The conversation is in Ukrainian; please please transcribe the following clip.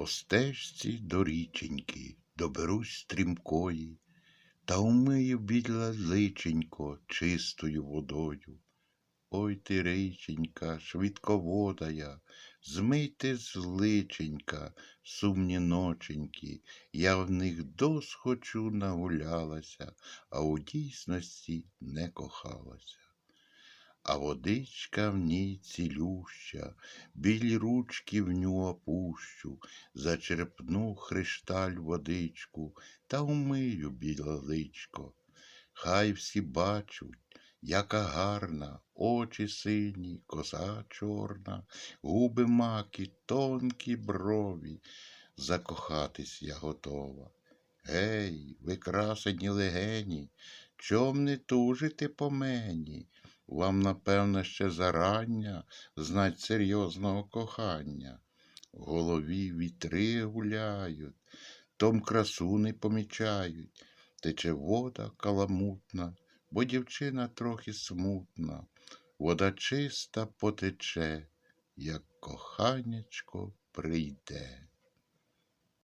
По стежці до річеньки доберусь стрімкої, та умию біля личенько чистою водою. Ой ти, річенька, швидководая, змийте з личенька сумні ноченьки, я в них досхочу нагулялася, а у дійсності не кохалася. А водичка в ній цілюща, білі ручки в ню опущу, зачерпну хришталь водичку та умию біля личко. Хай всі бачуть, яка гарна, очі сині, коса чорна, губи макі, тонкі брові. Закохатись я готова. Гей, ви красені легені, чом не тужите по мені? Вам, напевно, ще зарання знать серйозного кохання. В голові вітри гуляють, том красу не помічають, тече вода каламутна, бо дівчина трохи смутна, вода чиста потече, як коханячко прийде.